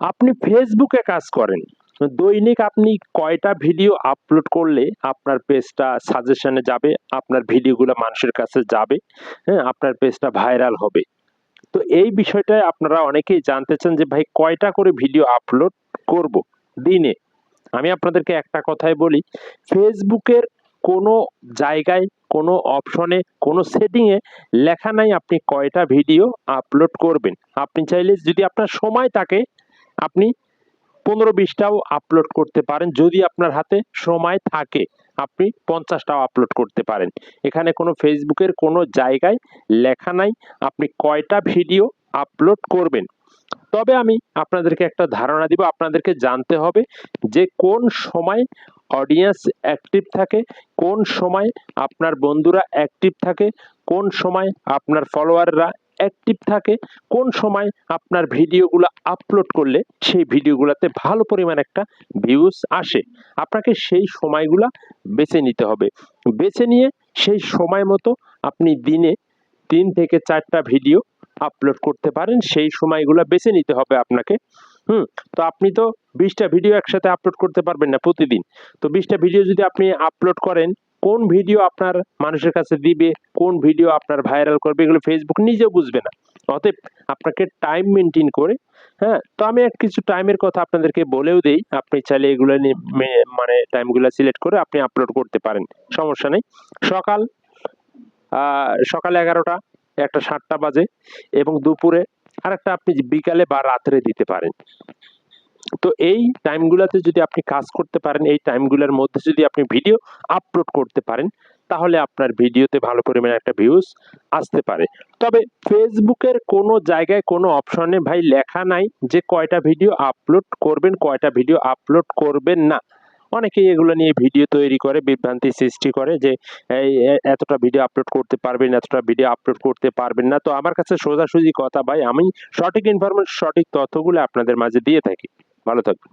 আপনি ফেসবুকে কাজ করেন। দৈনিক আপনি কয়টা ভিডিও আপলোড করলে আপনার পেজটা সাজেশনে যাবে, আপনার ভিডিওগুলো মানুষের কাছে যাবে হ্যাঁ আপনার পেজটা ভাইরাল হবে। তো এই বিষয়টায় আপনারা অনেকেই জানতে চান যে, ভাই, কয়টা করে ভিডিও আপলোড করব দিনে? আমি আপনাদেরকে একটা কথাই বলি ফেসবুকের কোনো জায়গায়, কোনো অপশনে কোনো সেটিংয়ে লেখা নাই আপনি কয়টা ভিডিও আপলোড করবেন। আপনি চাইলে যদি আপনার সময় থাকে আপনি পনেরো বিশটাও আপলোড করতে পারেন। যদি আপনার হাতে সময় থাকে, আপনি পঞ্চাশটাও আপলোড করতে পারেন। এখানে কোনো ফেসবুকের কোনো জায়গায় লেখা নাই, আপনি কয়টা ভিডিও আপলোড করবেন। তবে আমি আপনাদেরকে একটা ধারণা দিব, আপনাদেরকে জানতে হবে যে কোন সময় অডিয়েন্স অ্যাক্টিভ থাকে, কোন সময় আপনার বন্ধুরা অ্যাক্টিভ থাকে, কোন সময় আপনার ফলোয়াররা অ্যাক্টিভ থাকে, কোন সময় আপনার ভিডিওগুলো আপলোড করলে সেই ভিডিওগুলোতে ভালো পরিমাণ একটা ভিউজ আসে। আপনাকে সেই সময়গুলো বেছে নিতে হবে। বেছে নিয়ে সেই সময় মতো আপনি দিনে তিন থেকে চারটা ভিডিও আপলোড করতে পারেন, সেই সময়গুলো বেছে নিতে হবে আপনাকে। হুম, তো আপনি তো বিশটা ভিডিও একসাথে আপলোড করতে পারবেন না প্রতিদিন। তো বিশটা ভিডিও যদি আপনি আপলোড করেন কোন ভিডিও আপনার মানুষের কাছে দিবে, কোন ভিডিও আপনার ভাইরাল করবে, এগুলো ফেসবুক নিজেও বুঝবে না। অতএব আপনাকে টাইম মেনটেন করে হ্যাঁ? তো আমি কিছু টাইমের কথা আপনাদেরকে বলেও দেই, আপনি চাইলে এগুলো নিয়ে মানে টাইমগুলো সিলেক্ট করে আপনি আপলোড করতে পারেন, সমস্যা নেই। সকাল সকাল এগারোটা, একটা সাতটা বাজে এবং দুপুরে আর একটা আপনি বিকালে বা রাত্রে দিতে পারেন। তো এই টাইমগুলোতে যদি আপনি কাজ করতে পারেন, এই টাইমগুলোর মধ্যে যদি আপনি ভিডিও আপলোড করতে পারেন, তাহলে আপনার ভিডিওতে ভালো পরিমাণে একটা ভিউজ আসতে পারে। তবে ফেসবুকের কোনো জায়গায় কোনো অপশনে ভাই লেখা নাই যে কয়টা ভিডিও আপলোড করবেন, কয়টা ভিডিও আপলোড করবেন না। অনেকেই এগুলো নিয়ে ভিডিও তৈরি করে, বিভ্রান্তি সৃষ্টি করে যে, এই এতটা ভিডিও আপলোড করতে পারবেন, এতটা ভিডিও আপলোড করতে পারবেন না। তো আমার কাছে সোজাসুজি কথা ভাই, আমি সঠিক ইনফরমেশন সঠিক তথ্যগুলো আপনাদের মাঝে দিয়ে থাকি। ভালো থাকবেন।